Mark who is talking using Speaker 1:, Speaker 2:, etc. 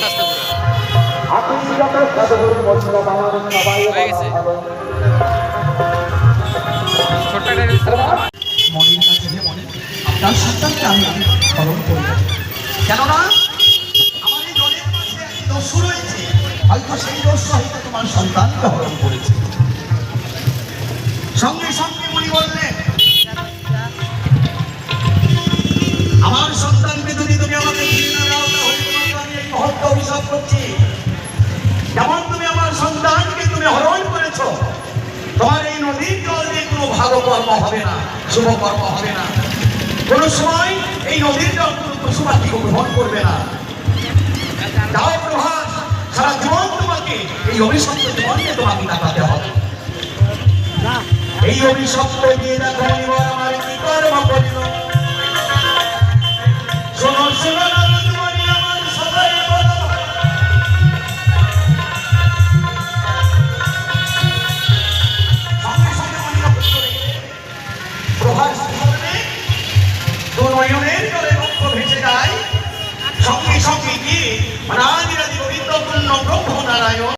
Speaker 1: আস্তে আস্তে হয়ে গেছে।
Speaker 2: কাছে মনে সন্তানকে আমি করব কেননা আমার এই দলের মাঝে একটি দস্যু রয়েছে হয়তো সেই দস্যু হয়তো তোমার সন্তানকে হরণ করেছে সঙ্গে সঙ্গে কর্ম হবে না শুভ কর্ম হবে না। কোন সময় এই নদীর জল গ্রহণ করবে না। তাও প্রভাস, সারা জীবন তোমাকে এই অভিশপ্ত জীবনকে তোমাকে কাটাতে হবে। এই অভিশপ্ত দিয়ে দেখো সঙ্গে সঙ্গে গিয়ে রাজ রাজি ব্রহ্ম নারায়ণ